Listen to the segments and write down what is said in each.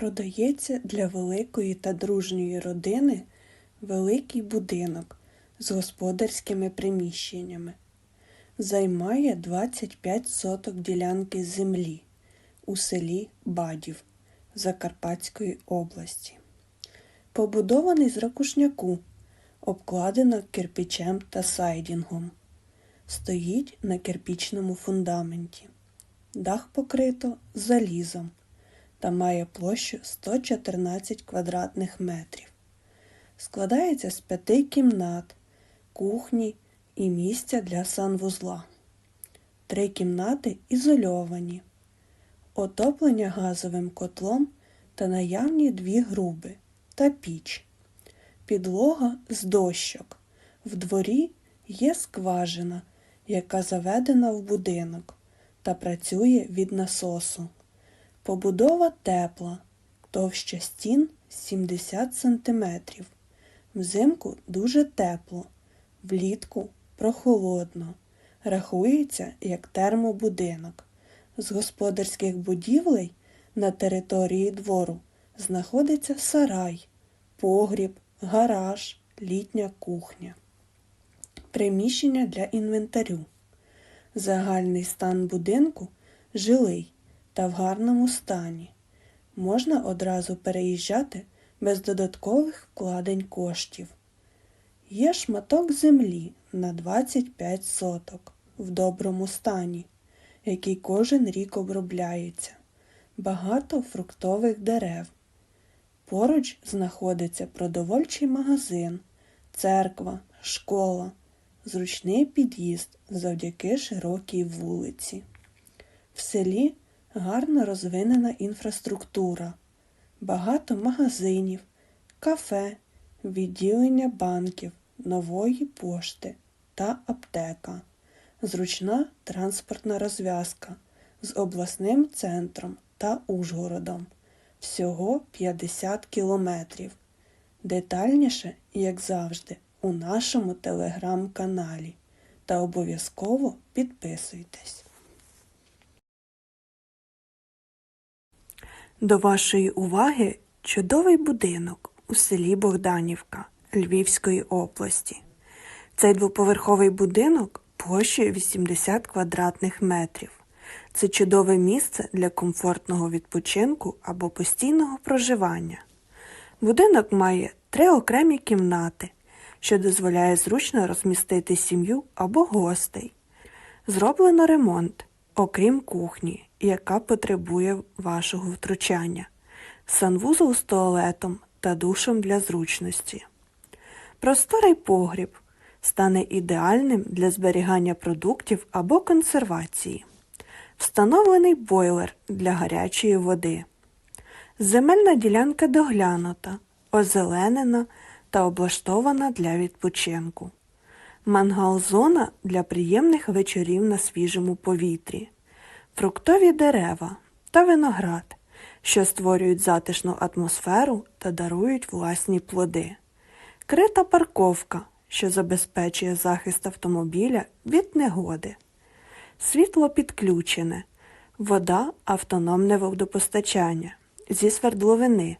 Продається для великої та дружньої родини великий будинок з господарськими приміщеннями. Займає 25 соток ділянки землі у селі Бадів Закарпатської області. Побудований з ракушняку, обкладено кирпичем та сайдінгом. Стоїть на кирпічному фундаменті. Дах покрито залізом та має площу 114 квадратних метрів. Складається з п'яти кімнат, кухні і місця для санвузла. Три кімнати ізольовані, отоплення газовим котлом та наявні дві груби та піч. Підлога з дощок. В дворі є скважина, яка заведена в будинок та працює від насосу. Побудова тепла, товща стін 70 см. Взимку дуже тепло, влітку прохолодно. Рахується як термобудинок. З господарських будівлей на території двору знаходиться сарай, погріб, гараж, літня кухня. Приміщення для інвентарю. Загальний стан будинку жилий та в гарному стані. Можна одразу переїжджати без додаткових вкладень коштів. Є шматок землі на 25 соток в доброму стані, який кожен рік обробляється. Багато фруктових дерев. Поруч знаходиться продовольчий магазин, церква, школа, зручний під'їзд завдяки широкій вулиці. В селі гарно розвинена інфраструктура, багато магазинів, кафе, відділення банків, нової пошти та аптека, зручна транспортна розв'язка з обласним центром та Ужгородом. Всього 50 кілометрів. Детальніше, як завжди, у нашому телеграм-каналі. Та обов'язково підписуйтесь. До вашої уваги чудовий будинок у селі Богданівка Львівської області. Цей двоповерховий будинок площею 80 квадратних метрів. Це чудове місце для комфортного відпочинку або постійного проживання. Будинок має три окремі кімнати, що дозволяє зручно розмістити сім'ю або гостей. Зроблено ремонт, окрім кухні, яка потребує вашого втручання, санвузол з туалетом та душем для зручності. Просторий погріб стане ідеальним для зберігання продуктів або консервації. Встановлений бойлер для гарячої води. Земельна ділянка доглянута, озеленена та облаштована для відпочинку. Мангал-зона для приємних вечорів на свіжому повітрі, фруктові дерева та виноград, що створюють затишну атмосферу та дарують власні плоди, крита парковка, що забезпечує захист автомобіля від негоди, світло підключене, вода автономне водопостачання зі свердловини,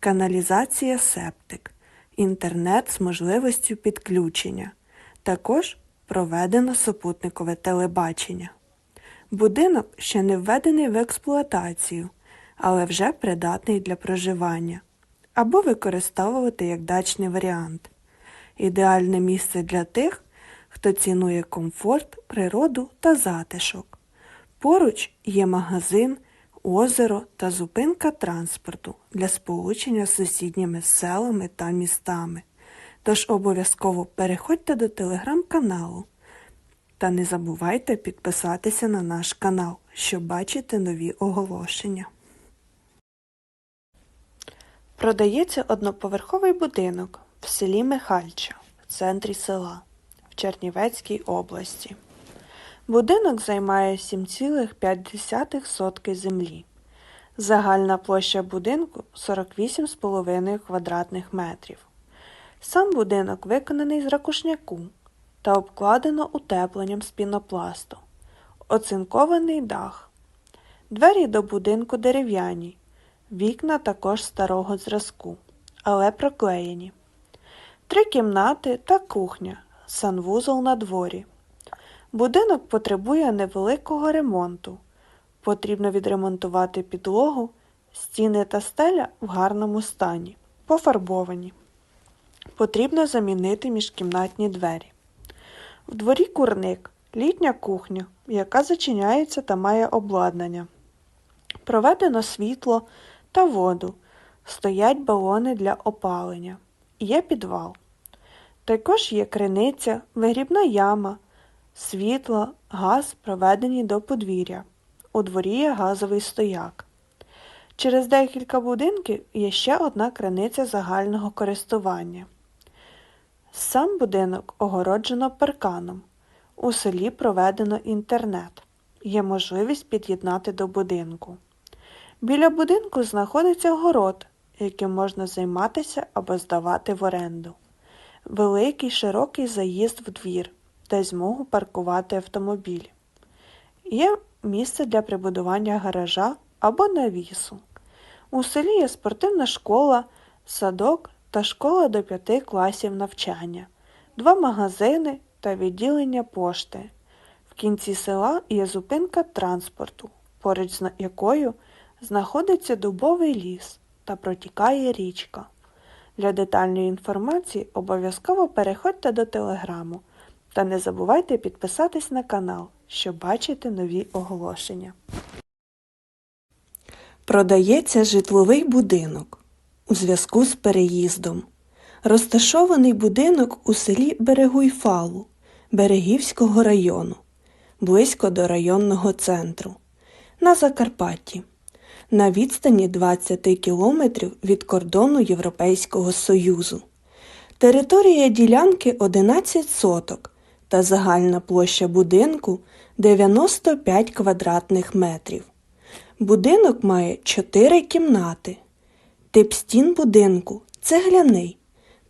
каналізація септик, інтернет з можливістю підключення. Також проведено супутникове телебачення. Будинок ще не введений в експлуатацію, але вже придатний для проживання або використовувати як дачний варіант. Ідеальне місце для тих, хто цінує комфорт, природу та затишок. Поруч є магазин, озеро та зупинка транспорту для сполучення з сусідніми селами та містами. Тож обов'язково переходьте до телеграм-каналу та не забувайте підписатися на наш канал, щоб бачити нові оголошення. Продається одноповерховий будинок в селі Михальча в центрі села в Чернівецькій області. Будинок займає 7,5 сотки землі. Загальна площа будинку 48,5 квадратних метрів. Сам будинок виконаний з ракушняку та обкладено утепленням з пінопласту. Оцинкований дах. Двері до будинку дерев'яні, Вікна також старого зразку, але проклеєні. Три кімнати та кухня, санвузол на дворі. Будинок потребує невеликого ремонту. Потрібно відремонтувати підлогу, стіни та стеля в гарному стані, пофарбовані. Потрібно замінити міжкімнатні двері. В дворі курник, літня кухня, яка зачиняється та має обладнання. Проведено світло та воду. Стоять балони для опалення. Є підвал. Також є криниця, вигрібна яма, світло, газ проведені до подвір'я. У дворі є газовий стояк. Через декілька будинків є ще одна криниця загального користування. Сам будинок огороджено парканом. У селі проведено інтернет. Є можливість під'єднати до будинку. Біля будинку знаходиться город, яким можна займатися або здавати в оренду. Великий широкий заїзд в двір, де змогу паркувати автомобіль. Є місце для прибудування гаража або навісу. У селі є спортивна школа, садок та школа до п'яти класів навчання, два магазини та відділення пошти. В кінці села є зупинка транспорту, поруч з якою знаходиться дубовий ліс та протікає річка. Для детальної інформації обов'язково переходьте до телеграму та не забувайте підписатись на канал, щоб бачити нові оголошення. Продається житловий будинок у зв'язку з переїздом. Розташований будинок у селі Берегуйфалу Берегівського району, близько до районного центру, на Закарпатті, на відстані 20 кілометрів від кордону Європейського Союзу. Територія ділянки 11 соток та загальна площа будинку 95 квадратних метрів. Будинок має 4 кімнати. Тип стін будинку цегляний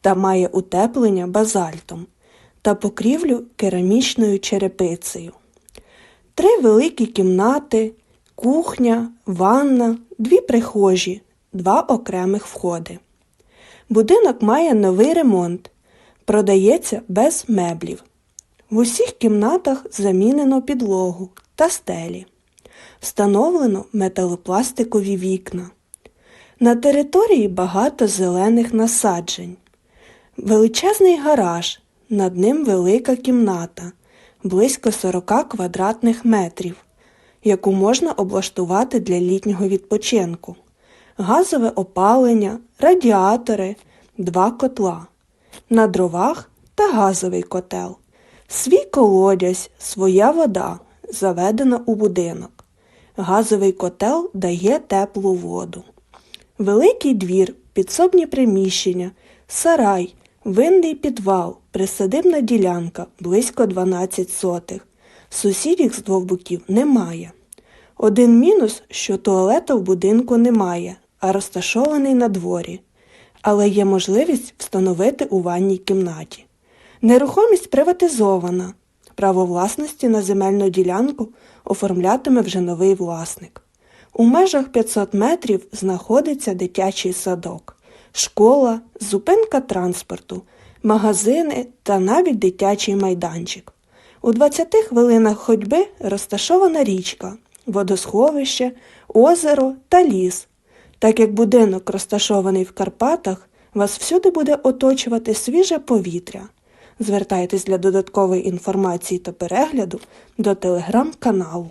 та має утеплення базальтом та покрівлю керамічною черепицею. Три великі кімнати, кухня, ванна, дві прихожі, два окремих входи. Будинок має новий ремонт, продається без меблів. В усіх кімнатах замінено підлогу та стелі. Встановлено металопластикові вікна. На території багато зелених насаджень. Величезний гараж, над ним велика кімната, близько 40 квадратних метрів, яку можна облаштувати для літнього відпочинку, газове опалення, радіатори, два котла, на дровах та газовий котел, свій колодязь, своя вода, заведена у будинок. Газовий котел дає теплу воду. Великий двір, підсобні приміщення, сарай, винний підвал, присадибна ділянка близько 12 сотих. Сусідів з двох боків немає. Один мінус, що туалета в будинку немає, а розташований на дворі. Але є можливість встановити у ванній кімнаті. Нерухомість приватизована. Право власності на земельну ділянку оформлятиме вже новий власник. У межах 500 метрів знаходиться дитячий садок, школа, зупинка транспорту, магазини та навіть дитячий майданчик. У 20 хвилинах ходьби розташована річка, водосховище, озеро та ліс. Так як будинок розташований в Карпатах, вас всюди буде оточувати свіже повітря. Звертайтесь для додаткової інформації та перегляду до телеграм-каналу.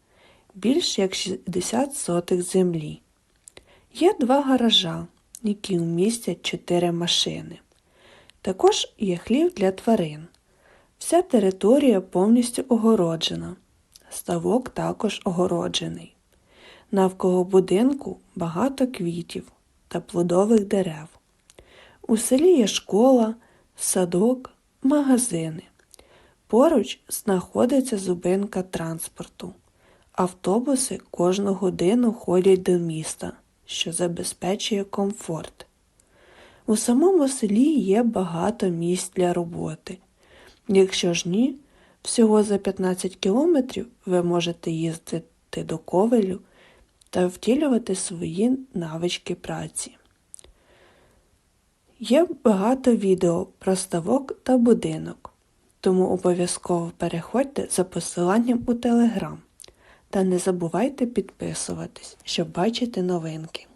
більш як 60 сотих землі. Є два гаража, які вмістять чотири машини. Також є хлів для тварин. Вся територія повністю огороджена. Ставок також огороджений. Навколо будинку багато квітів та плодових дерев. У селі є школа, садок, магазини. Поруч знаходиться зупинка транспорту. Автобуси кожну годину ходять до міста, що забезпечує комфорт. У самому селі є багато місць для роботи. Якщо ж ні, всього за 15 кілометрів ви можете їздити до ковелю та втілювати свої навички праці. Є багато відео про ставок та будинок, тому обов'язково переходьте за посиланням у Телеграм та не забувайте підписуватись, щоб бачити новинки.